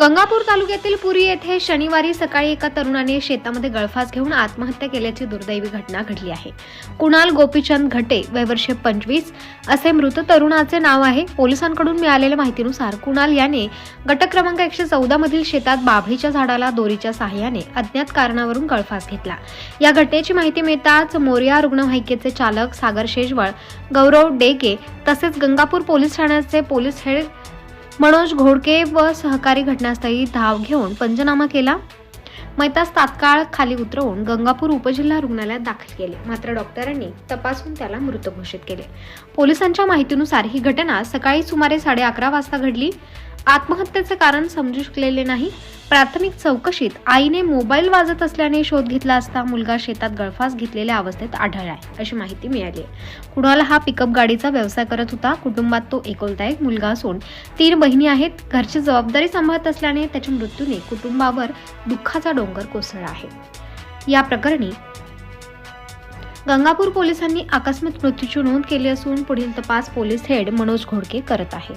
गंगापूर तालुक्यातील पुरी येथे शनिवारी सकाळी एका तरुणाने शेतामध्ये गळफास घेऊन आत्महत्या केल्याची दुर्दैवी घटना घडली आहे. कुणाल गोपीचंद घटे वयवर्षे पंचवीस असे मृत तरुणाचे नाव आहे. पोलिसांकडून मिळालेल्या माहितीनुसार कुणाल याने गट क्रमांक एकशे चौदा मधील शेतात बाभळीच्या झाडाला दोरीच्या सहाय्याने अज्ञात कारणावरून गळफास घेतला. या घटनेची माहिती मिळताच मोरिया रुग्णवाहिकेचे चालक सागर शेजवळ गौरव डेके तसेच गंगापूर पोलीस ठाण्याचे पोलीस हेड मनोज घोडके व सहकारी घटनास्थळी धाव घेऊन पंचनामा केला. मैतास तात्काळ खाली उतरवून गंगापूर उपजिल्हा रुग्णालयात दाखल केले. मात्र डॉक्टरांनी तपासून त्याला मृत घोषित केले. पोलिसांच्या माहितीनुसार ही घटना सकाळी सुमारे साडे अकरा वाजता घडली. आत्महत्येचे कारण समजू शकलेले नाही. प्राथमिक चौकशीत आईने मोबाईल वाजत असल्याने शोध घेतला असता मुलगा शेतात गळफास घेतलेल्या अवस्थेत आढळलाय अशी माहिती मिळाली कुणाला हा पिकअप गाडीचा व्यवसाय करत होता? कुटुंबात तो एकोलता एक मुलगा असून तीन बहिणी आहेत. घरची जबाबदारी सांभाळत असल्याने त्याच्या मृत्यूने कुटुंबावर दुःखाचा डोंगर कोसळला आहे. या प्रकरणी गंगापूर पोलिसांनी आकस्मिक मृत्यूची नोंद केली असून पुढील तपास पोलीस हेड मनोज घोडके करत आहेत.